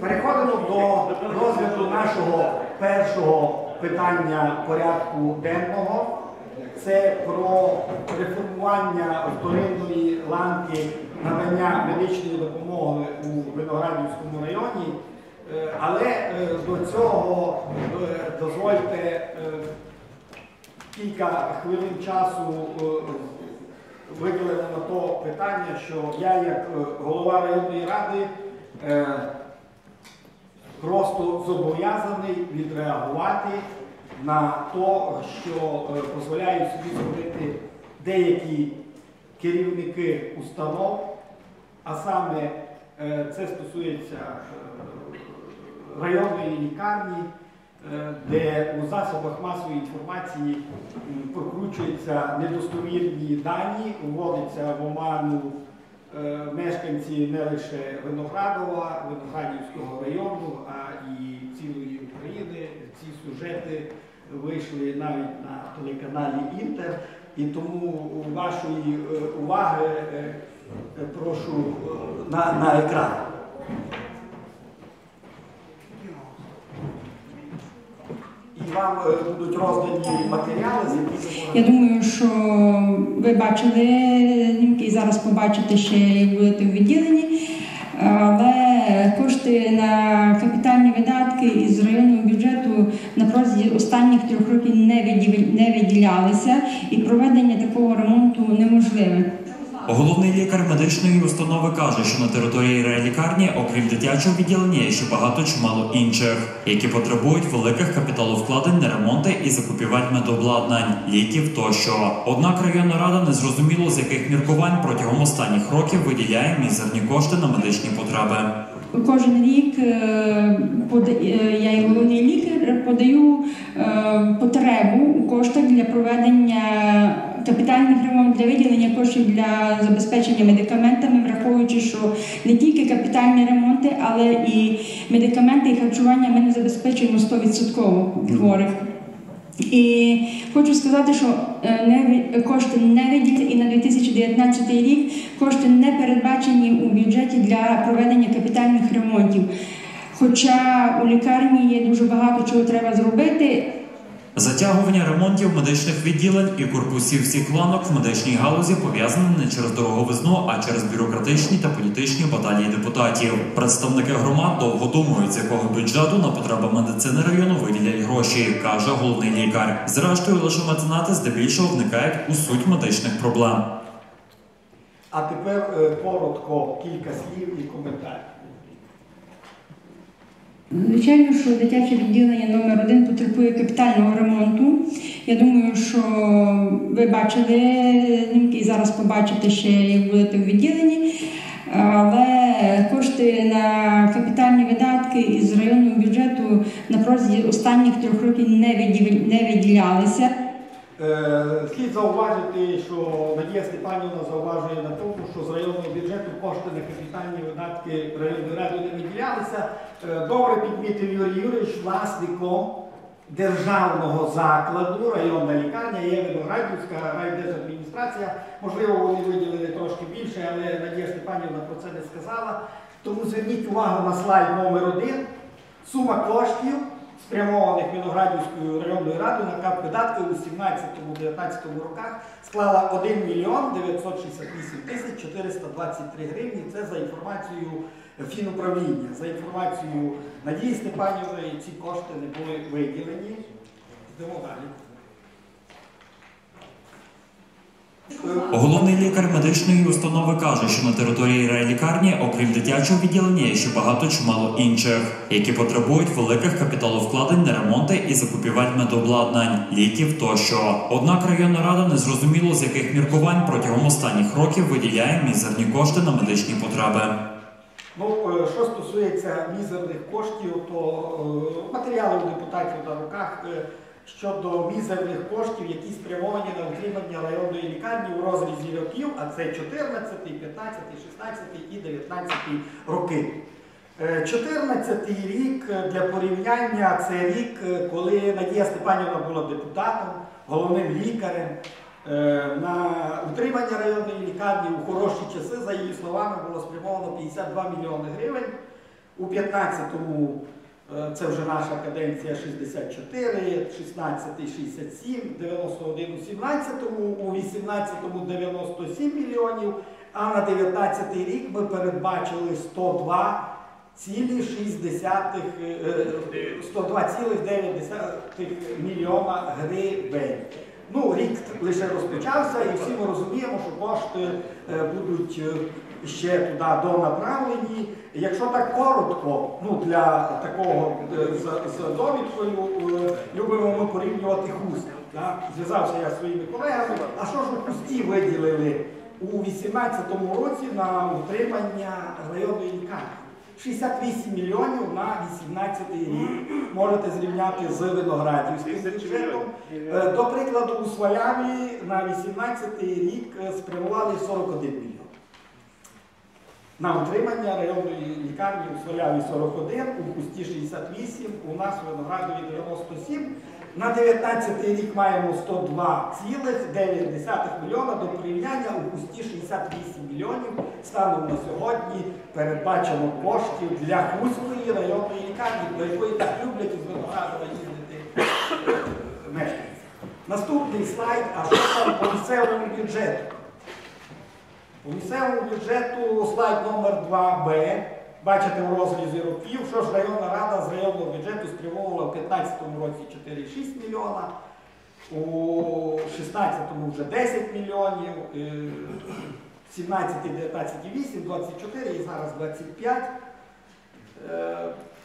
Переходимо до розгляду нашого першого питання порядку денного. Це про реформування вторинної ланки надання медичної допомоги у Виноградівському районі. Е, Але е, до цього е, дозвольте кілька хвилин часу виділено на то питання, що я як голова районної ради просто зобов'язаний відреагувати на те, що е, дозволяють собі зробити деякі керівники установ, а саме е, це стосується е, районної лікарні, де у засобах масової інформації прокручуються недостовірні дані, вводиться в оману мешканці не лише Виноградова, Виноградівського району, а і цілої України. Ці сюжети вийшли навіть на телеканалі Інтер. І тому вашої е, уваги е, е, прошу е, на, на екран. І вам е, будуть роздані матеріали, з якими Я думаю, що ви бачили знімки і зараз побачите ще, як будете в відділенні. Але кошти на капітальні видатки із районного бюджету на протязі останніх трьох років не виділялися, і проведення такого ремонту неможливе. Головний лікар медичної установи каже, що на території райлікарні, окрім дитячого відділення, є ще багато чимало інших, які потребують великих капіталовкладень на ремонти і закупівель медобладнань, ліків тощо. Однак районна рада не зрозуміло з яких міркувань протягом останніх років виділяє мізерні кошти на медичні потреби. Кожен рік е, е, я як головний лікар подаю е, потребу у коштах для проведення капітальних ремонтів, для виділення коштів для забезпечення медикаментами, враховуючи, що не тільки капітальні ремонти, але і медикаменти і харчування ми не забезпечуємо 100% хворих. І хочу сказати, що е, не кошти не виділені і на 2019 рік кошти не передбачені у бюджеті для проведення капітальних ремонтів. Хоча у лікарні є дуже багато чого треба зробити. Затягування ремонтів медичних відділень і корпусів всіх ланок в медичній галузі пов'язане не через дороговизну, а через бюрократичні та політичні баталії депутатів. Представники громад довго думають, з якого бюджету на потреби медицини району виділять гроші, каже головний лікар. Зрештою, лише меценати здебільшого вникають у суть медичних проблем. А тепер е, коротко кілька слів і коментарів. Звичайно, що дитяче відділення номер 1 потребує капітального ремонту. Я думаю, що ви бачили знімки і зараз побачите ще, як будете в відділенні. Але кошти на капітальні видатки із районного бюджету на протязі останніх трьох років не відділялися. Слід зауважити, що Надія Степанівна зауважує на тому, що з районного бюджету кошти на капітальні видатки районної ради не виділялися. Е, Добре підмітив Юрій Юрійович, власником державного закладу, районна лікарня є Виноградівська райдержадміністрація. Можливо, вони виділили трошки більше, але Надія Степанівна про це не сказала. Тому зверніть увагу на слайд номер один. Сума коштів, спрямованих Виноградівською районною радою на кап видатки у 17-19 роках, склала 1 мільйон 968 тисяч 423 гривні. Це за інформацією фінуправління. За інформацією Надії Степанівної, ці кошти не були виділені. Йдемо далі. Головний лікар медичної установи каже, що на території райлікарні, окрім дитячого відділення, є ще багато чимало інших, які потребують великих капіталовкладень на ремонти і закупівель медобладнань, ліків тощо. Однак районна рада не зрозуміло з яких міркувань протягом останніх років виділяє мізерні кошти на медичні потреби. Ну, е, що стосується мізерних коштів, то е, матеріали у депутатів на руках е, щодо мізерних коштів, які спрямовані на утримання районної лікарні у розрізі років, а це 14, 15, 16 і 19 роки. Е, 14 рік е, для порівняння це рік, е, коли Надія Степанівна була депутатом, головним лікарем. Е, На утримання районної лікарні у хороші часи, за її словами, було спрямовано 52 мільйони гривень. У 15-му е, це вже наша каденція 64, 16 67, 91 у 17-му, у 18-му 97 мільйонів, а на 19 рік ми передбачили 102 цілі 102,9 мільйона гривень. Ну, рік лише розпочався, і всі ми розуміємо, що кошти е, будуть е, ще туди донаправлені. Якщо так коротко, ну для такого е, з, з довідкою е, любимо ми порівнювати хуст. Да? Зв'язався я зі своїми колегами. А що ж у хусті виділили у 2018 році на утримання районної лікарні? 68 мільйонів на 18 рік. Можете зрівняти з Виноградівським бюджетом. Е, До прикладу, у Сваляві на 18 рік спрямували 41 мільйон. На утримання районної лікарні у Сваляві 41, у Хусті 68, у нас у Виноградові 97. На 19 рік маємо 102,9 мільйона до порівняння у Хусті 68 мільйонів. Станом на сьогодні передбачено коштів для Хуської районної лікарні, до якої так люблять із Виноградова їздити мешканці. Наступний слайд, а що там по місцевому бюджету? По місцевому бюджету слайд номер 2Б. Бачите в розрізі років, що ж районна рада з районного бюджету спрямовувала в 2015 році 4,6 мільйона, у 2016 вже 10 мільйонів, е, 17, 19, 8, 24 і зараз 25. Е,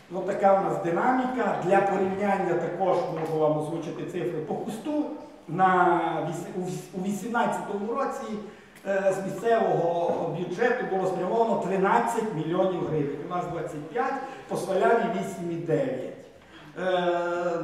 Ну, така у нас динаміка. Для порівняння також можу вам озвучити цифри по кусту. На, у віс- у 2018 році е, з місцевого бюджету було спрямовано 13 мільйонів гривень. У нас 25, по Сваляві 8,9. Е,